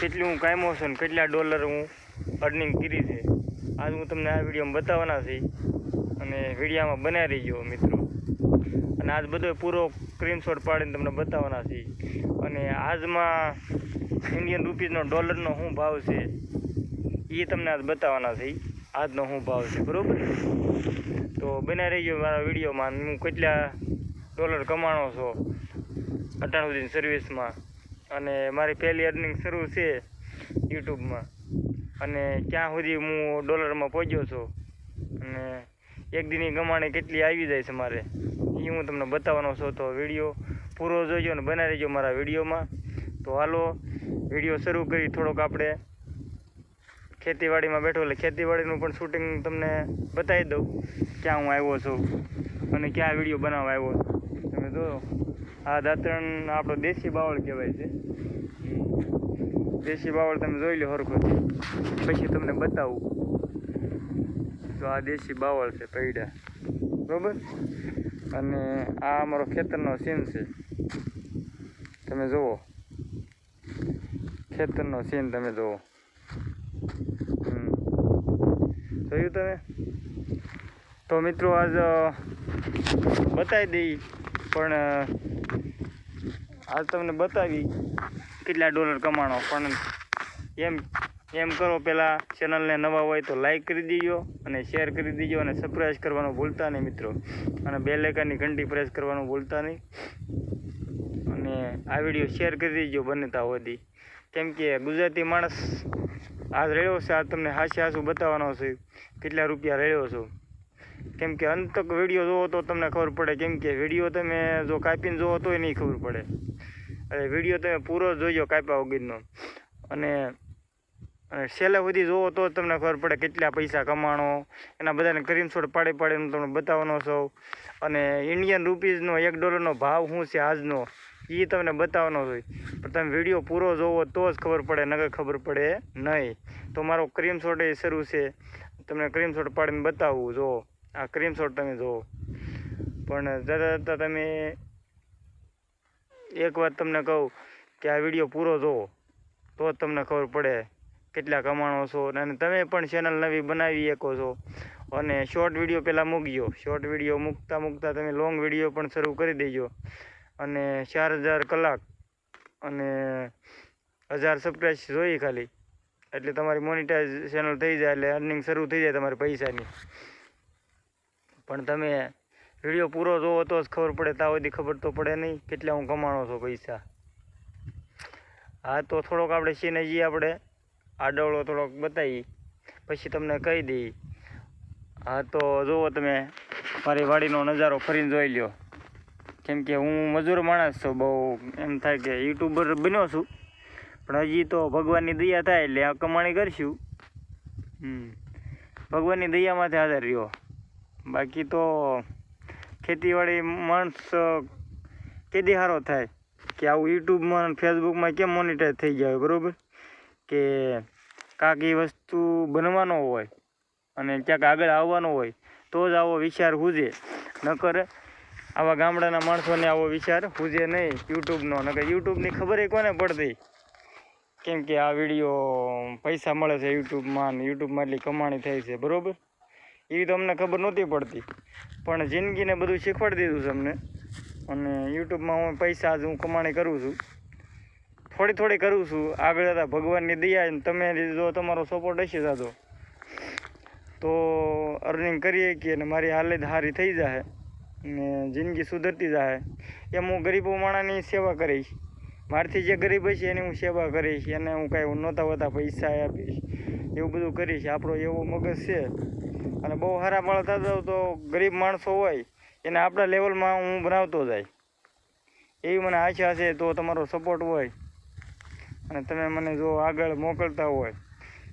કેટલી હું કાયમો છું ને કેટલા ડોલર હું અર્નિંગ કરી છે. આજ હું તમને આ વિડીયોમાં બતાવવાના છે. અને વિડીયામાં બનાવી રહીજો મિત્રો. અને આજ બધો પૂરો સ્ક્રીનશોટ પાડીને તમને બતાવવાના છે. અને આજમાં ઇન્ડિયન રૂપીઝનો ડોલરનો શું ભાવ છે એ તમને આજ બતાવવાના છે. આજનો શું ભાવ છે, બરાબર? તો બનાવી રહીજો મારા વિડીયોમાં. હું કેટલા ડોલર કમાણો છો? અઠાણું દિન સર્વિસમાં અને મારી પહેલી અર્નિંગ શરૂ છે યુટ્યુબમાં. અને ક્યાં સુધી હું ડોલરમાં પહોંચ્યો છું અને એક દિનની કમાણી કેટલી આવી જાય છે મારે એ હું તમને બતાવવાનો છું. તો વીડિયો પૂરો જોઈજો અને બનાવી રહેજો મારા વિડીયોમાં. તો હાલો, વીડિયો શરૂ કરી થોડોક આપણે. ખેતીવાડીમાં બેઠો એટલે ખેતીવાડીનું પણ શૂટિંગ તમને બતાવી દઉં. ક્યાં હું આવ્યો છું અને ક્યાં વીડિયો બનાવવા આવ્યો તમે જો આ દાંતણ આપણો દેશી બાવળ કહેવાય છે. દેશી બાવળ તમે જોઈ લો હરખો પછી તમને બતાવું. તો આ દેશી બાવળ છે પૈડા. બરોબર? અને આ અમારો ખેતરનો સીન છે. તમે જુઓ. ખેતરનો સીન તમે જુઓ. જોયું તમે? તો મિત્રો આજ બતાવી દઈ. પણ આજ તમને બતાવી કેટલા ડોલર કમાણો પણ એમ એમ કરો પહેલાં ચેનલને નવા હોય તો લાઈક કરી દીજો અને શેર કરી દીજો અને સબસ્ક્રાઈબ કરવાનું ભૂલતા નહીં મિત્રો. અને બે લેકાની ઘંટી પ્રેસ કરવાનું ભૂલતા નહીં. અને આ વીડિયો શેર કરી દીજો બનતા હોતી કેમ કે ગુજરાતી માણસ આ રહ્યો છે આ તમને હાસી હાસું બતાવવાનો છે. કેટલા રૂપિયા રહ્યો છું? કેમ કે અંત તક વીડિયો જોવો તો તમને ખબર પડે, કેમ કે વીડિયો તમે જો કાપીને જોવો તોય નહીં ખબર પડે. અરે, વીડિયો તમે પૂરો જોજો કાપ્યા વગરનો. અને અને છેલ્લે સુધી જોવો તો તમને ખબર પડે કેટલા પૈસા કમાણો. એના બધાને સ્ક્રીનશોટ પાડી પાડીને હું તમને બતાવવાનો છું. અને ઇન્ડિયન રૂપીઝનો એક ડોલરનો ભાવ શું છે આજનો? એ તમને બતાવવાનો હોય પણ તમે વીડિયો પૂરો જોવો તો જ ખબર પડે નગર ખબર પડે નહીં. તો મારો ક્રીમ સ્ક્રીનશોટ એ શરૂ છે. તમને સ્ક્રીનશોટ પાડીને બતાવવું જો. આ ક્રીમ શોટ તમે જુઓ. પણ જતા જતાં તમે એક વાત તમને કહું કે આ વીડિયો પૂરો જોવો તો જ તમને ખબર પડે કેટલા કમાણો છો. અને તમે પણ ચેનલ નવી બનાવી શકો છો. અને શોર્ટ વીડિયો પહેલાં મૂકજો. શોર્ટ વીડિયો મૂકતા મૂકતા તમે લોંગ વીડિયો પણ શરૂ કરી દેજો. અને ચાર હજાર કલાક અને હજાર સબસ્ક્રાઈબ જોઈએ ખાલી. એટલે તમારી મોનિટાઈઝ ચેનલ થઈ જાય, એટલે અર્નિંગ શરૂ થઈ જાય તમારી પૈસાની. પણ તમે વીડિયો પૂરો જોવો તો જ ખબર પડે ત્યાં સુધી ખબર તો પડે નહીં, કેટલા હું કમાણો છો પૈસા. હા, તો થોડોક આપણે સીને જઈએ આપણે આડવળો થોડોક બતાવી પછી તમને કહી દઈ હા, તો જુઓ તમે, મારી વાડીનો નજારો ફરીને જોઈ લ્યો. કેમ કે હું મજૂર માણસ છું, બહુ એમ થાય કે યુટ્યુબર બન્યો છું. પણ હજી તો ભગવાનની દયા થાય એટલે આ કમાણી કરશું. હમ, ભગવાનની દયામાંથી હાજર રહ્યો. બાકી તો ખેતીવાડી માણસ કેદી સારો થાય કે આવું યુટ્યુબમાં ફેસબુકમાં કેમ મોનિટાઈઝ થઈ જાય બરાબર? કે કાંક એ વસ્તુ બનવાનો હોય અને ક્યાંક આગળ આવવાનો હોય, તો જ આવો વિચાર હુજે. નકર આવા ગામડાના માણસોને આવો વિચાર હુજે નહીં યુટ્યુબનો. નકર યુટ્યુબની ખબર એ કોને પડતી? કેમ કે આ વીડિયો પૈસા મળે છે યુટ્યુબમાં યુટ્યુબમાં એટલી કમાણી થાય છે, બરાબર? એવી તો અમને ખબર નહોતી પડતી. પણ જિંદગીને બધું શીખવાડી દીધું છે અમને. અને યુટ્યુબમાં હું પૈસા આજ હું કમાણી કરું છું. થોડી થોડી કરું છું. આગળ જતાં ભગવાનની દયા તમે જો તમારો સપોર્ટ હશે દાદો તો અર્નિંગ કરીએ કે અને મારી હાલત સારી થઈ જાય ને જિંદગી સુધરતી જાય એમ હું ગરીબો માણસની સેવા કરીશ. મારથી જે ગરીબ હશે એની હું સેવા કરીશ. એને હું કાંઈ નહોતા હોતા પૈસા આપીશ. એવું બધું કરીશ આપણો એવો મગજ છે. અને બહુ સારા માણસ થતા તો ગરીબ માણસો હોય, એને આપણા લેવલમાં હું બનાવતો જાય. એવી મને આશા છે તો તમારો સપોર્ટ હોય. અને તમે મને જો આગળ મોકલતા હોય.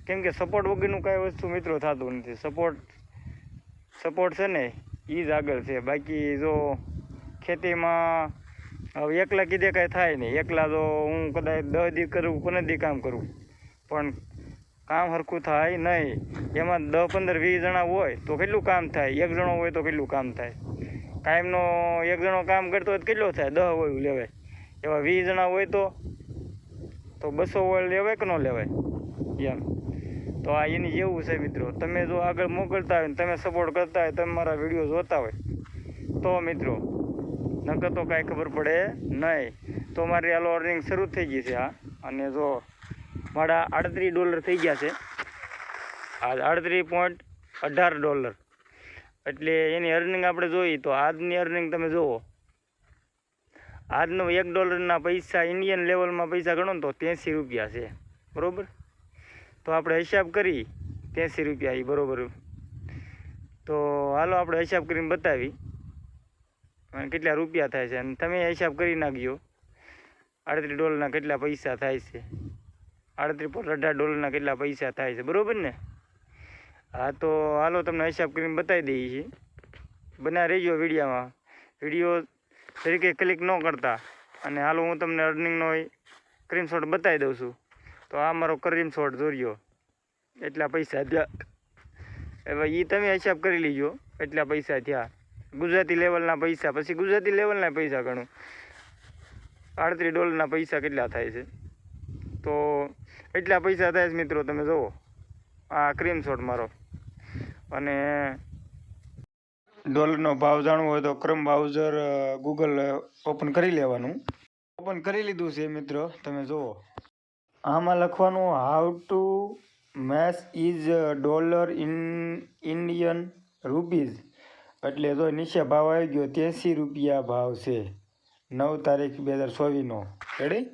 કેમ કે સપોર્ટ વગરનું કાંઈ વસ્તુ મિત્રો થતું નથી. સપોર્ટ સપોર્ટ છે ને એ જ આગળ છે. બાકી જો ખેતીમાં હવે એકલા કીધે કાંઈ થાય નહીં. એકલા તો હું કદાચ દસ દી કરું, પંદર દી કામ કરું. પણ કામ સરખું થાય નહીં. એમાં દસ પંદર વીસ જણા હોય તો કેટલું કામ થાય? એક જણો હોય તો કેટલું કામ થાય? કાયમનો એક જણો કામ કરતો હોય તો કેટલો થાય? દહ હોય લેવાય. એવા વીસ જણા હોય તો તો બસો ઓઇલ લેવાય કે ન લેવાય? એમ. તો આ એની જેવું છે મિત્રો. તમે જો આગળ મોકલતા હોય ને તમે સપોર્ટ કરતા હોય, તમે મારા વીડિયો જોતા હોય, તો મિત્રો, નકર તો કાંઈ ખબર પડે નહીં. તો મારી આ લોર્નિંગ શરૂ થઈ ગઈ છે, હા. અને જો મારા આડત્રીસ ડોલર થઈ ગયા છે. આ આડત્રીસ પોઈન્ટ અઢાર ડોલર. એટલે એની અર્નિંગ આપણે જોઈએ તો આજની અર્નિંગ તમે જુઓ આજનો એક ડોલરના પૈસા ઇન્ડિયન લેવલમાં પૈસા ગણો તો ત્યાંસી રૂપિયા છે. બરાબર? તો આપણે હિસાબ કરી, ત્યાંસી રૂપિયા એ બરોબર. તો હાલો આપણે હિસાબ કરીને બતાવી. અને કેટલા રૂપિયા થાય છે? અને તમે હિસાબ કરી નાખ્યો આડત્રીસ ડોલરના કેટલા પૈસા થાય છે? આડત્રીસ પોઈન્ટ અઢાર ડોલરના કેટલા પૈસા થાય છે, બરાબર ને? હા, તો હાલો તમને હિસાબ કરીને બતાવી દઈએ છીએ. બના રહીજો વિડીયામાં. વીડિયો તરીકે ક્લિક ન કરતા. અને હાલો હું તમને અર્નિંગનો સ્ક્રીનશોટ બતાવી દઉં છું. તો આ મારો સ્ક્રીનશોટ જોડ્યો એટલા પૈસા થયા. હવે એ તમે હિસાબ કરી લીજો. એટલા પૈસા થયા. ગુજરાતી લેવલના પૈસા. પછી ગુજરાતી લેવલના પૈસા ગણું. આડત્રીસ ડોલરના પૈસા કેટલા થાય છે? તો એટલા પૈસા થાય છે મિત્રો, તમે જુઓ આ ક્રીમ શોટ મારો. અને ડોલરનો ભાવ જાણવો હોય તો ક્રમ બ્રાઉઝર ગૂગલ ઓપન કરી લેવાનું. ઓપન કરી લીધું છે મિત્રો, તમે જુઓ આમાં લખવાનું how to match is dollar in Indian rupees એટલે જો નીચે ભાવ આવી ગયો, ત્યાંસી રૂપિયા ભાવ છે. નવ તારીખ બે હજાર ચોવીસનો. રેડી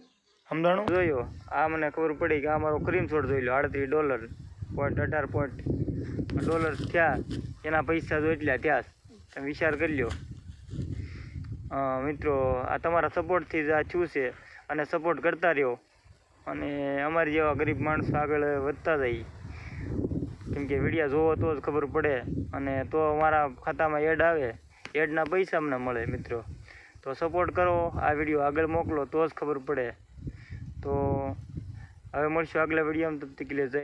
સમજાણું? જોયું. આ મને ખબર પડી કે આ મારો ક્રીમ છોડ જોઈ લો આડત્રીસ ડોલર પોઈન્ટ અઢાર પોઈન્ટ ડોલર થયા, એના પૈસા જો એટલા થયા. તમે વિચાર કરી લો મિત્રો, આ તમારા સપોર્ટથી જ આ છું છે અને સપોર્ટ કરતા રહ્યો. અને અમારી જેવા ગરીબ માણસો આગળ વધતા જાય. કેમ કે વિડીયા જોવો તો જ ખબર પડે. અને તો અમારા ખાતામાં એડ આવે એડના પૈસા અમને મળે, મિત્રો. તો સપોર્ટ કરો, આ વીડિયો આગળ મોકલો તો જ ખબર પડે. તો હવે મળશું આગલા વિડીયોમાં. તબ તક લે જય